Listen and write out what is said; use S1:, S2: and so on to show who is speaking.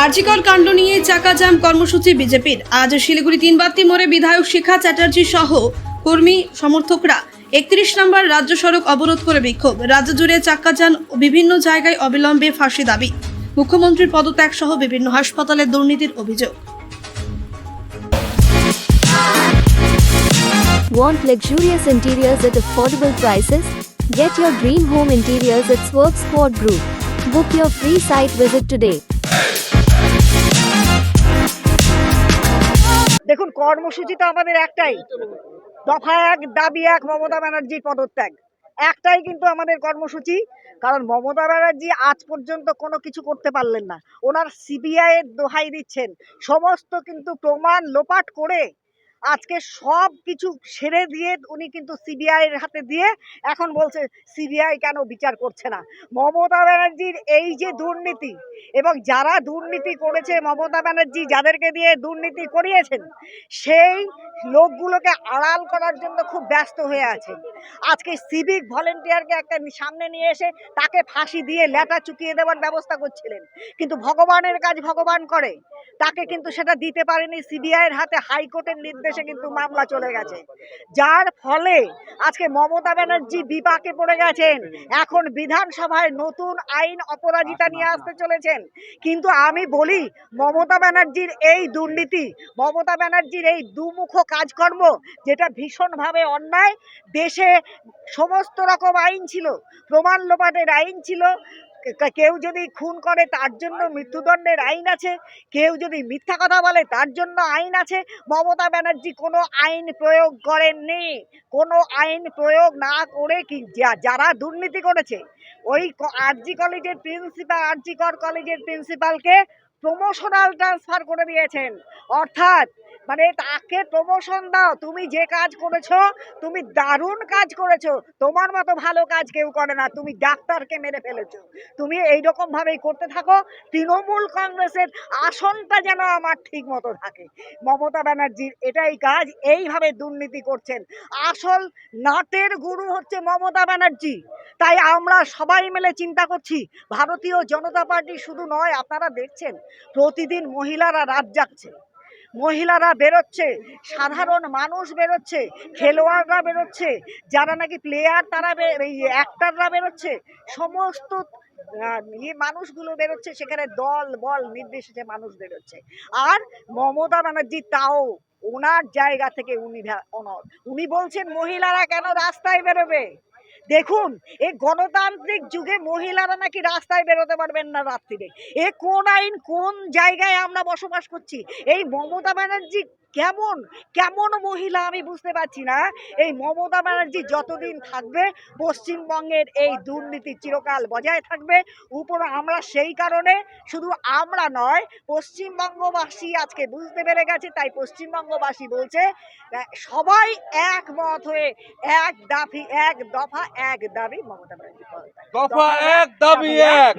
S1: আরজিকর কাণ্ড নিয়ে চাকা জ্যাম কর্মসূচি বিজেপির আজ শিলিগুড়ি তিনবাত্তি মোড়ে বিধায়ক শিখা চ্যাটার্জি সহ কর্মী সমর্থকরা একত্রিশ নম্বর রাজ্য সড়ক অবরোধ করে বিক্ষোভ রাজ্য জুড়ে চাক্কা যান বিভিন্ন জায়গায় অবিলম্বে ফাঁসি দাবি মুখ্যমন্ত্রীর পদত্যাগ সহ বিভিন্ন হাসপাতালে দুর্নীতির অভিযোগ
S2: Want luxurious interiors at affordable prices? Get your dream home interiors at Swerve Squad Group. Book your free site visit today.
S3: দেখুন, কর্মসূচি তো আমাদের একটাই। দফা এক, দাবি এক, মমতা ব্যানার্জির পদত্যাগ। একটাই কিন্তু আমাদের কর্মসূচি, কারণ মমতা ব্যানার্জি আজ পর্যন্ত কোনো কিছু করতে পারলেন না। ওনার সিবিআই এর দোহাই দিচ্ছেন। সমস্ত কিন্তু প্রমাণ লোপাট করে আজকে সব কিছু ছেড়ে দিয়ে উনি কিন্তু সিবিআইয়ের হাতে দিয়ে এখন বলছে সিবিআই কেন বিচার করছে না? মমতা ব্যানার্জির এই যে দুর্নীতি এবং যারা দুর্নীতি করেছে, মমতা ব্যানার্জি যাদেরকে দিয়ে দুর্নীতি করিয়েছেন, সেই লোকগুলোকে আড়াল করার জন্য খুব ব্যস্ত হয়ে আছে। আজকে সিভিক ভলেন্টিয়ারকে একটা সামনে নিয়ে এসে তাকে ফাঁসি দিয়ে লেটা চুকিয়ে দেওয়ার ব্যবস্থা করছিলেন। কিন্তু ভগবানের কাজ ভগবান করে। তাকে কিন্তু সেটা দিতে পারেনি সিবিআইয়ের হাতে হাইকোর্টের নির্দেশে কিন্তু মামলা চলে গেছে। যার ফলে আজকে মমতা ব্যানার্জি বিপাকে পড়ে গেছেন। এখন বিধানসভায় নতুন আইন অপরাজিতা নিয়ে আসতে চলেছেন। কিন্তু আমি বলি, মমতা ব্যানার্জির এই দুর্নীতি, মমতা ব্যানার্জির এই দুমুখ কাজকর্ম, যেটা ভীষণভাবে অন্যায়, দেশে সমস্ত রকম আইন ছিল, প্রমাণ লোপাটের আইন ছিল কেউ যদি খুন করে তার জন্য মৃত্যুদণ্ডের আইন আছে, কেউ যদি মিথ্যা কথা বলে তার জন্য আইন আছে, মমতা ব্যানার্জি কোনো আইন প্রয়োগ করেননি। কোনো আইন প্রয়োগ না করে কি যারা দুর্নীতি করেছে, ওই আরজি কলেজের প্রিন্সিপাল আরজি কর কলেজের প্রিন্সিপালকে প্রমোশনাল ট্রান্সফার করে দিয়েছেন। অর্থাৎ মানে তাকে প্রমোশন দাও, তুমি যে কাজ করেছ, তুমি দারুণ কাজ করেছ, তোমার মতো ভালো কাজ কেউ করে না, তুমি ডাক্তারকে মেরে ফেলেছো। তুমি এইরকম ভাবেই করতে থাকো, তৃণমূল কংগ্রেসের আসনটা যেন আমার ঠিক মতো থাকে। মমতা ব্যানার্জির এটাই কাজ, এইভাবে দুর্নীতি করছেন। আসল নাটের গুরু হচ্ছে মমতা ব্যানার্জি। তাই আমরা সবাই মিলে চিন্তা করছি, ভারতীয় জনতা পার্টি শুধু নয়, আপনারা দেখছেন, প্রতিদিন মহিলারা রাত জাগছে। মহিলারা বেরোচ্ছে, সাধারণ মানুষ বেরোচ্ছে, খেলোয়াড়রা বেরোচ্ছে, যারা নাকি প্লেয়ার তারা অ্যাক্টাররা বেরোচ্ছে, সমস্ত মানুষগুলো বেরোচ্ছে, সেখানে দল, বল নির্বিশেষে মানুষ বেরোচ্ছে। আর মমতা ব্যানার্জি তাও ওনার জায়গা থেকে উনি অনড় উনি বলছেন, মহিলারা কেন রাস্তায় বেরোবে? দেখুন, এ গণতান্ত্রিক যুগে মহিলারা নাকি রাস্তায় বেরোতে পারবেন না রাত্রিরে। এ কোন আইন কোন জায়গায় আমরা বসবাস করছি? এই মমতা ব্যানার্জি কেমন কেমন মহিলা আমি বুঝতে পারছি না। এই মমতা ব্যানার্জি যতদিন থাকবে পশ্চিমবঙ্গের এই দুর্নীতি চিরকাল বজায় থাকবে। উপরে আমরা সেই কারণে শুধু আমরা নয় পশ্চিমবঙ্গবাসী আজকে বুঝতে পেরে গেছে তাই পশ্চিমবঙ্গবাসী বলছে সবাই একমত হয়ে এক দাফি এক দফা এক দাবি মমতা ব্যানার্জি
S4: দফা এক দাবি এক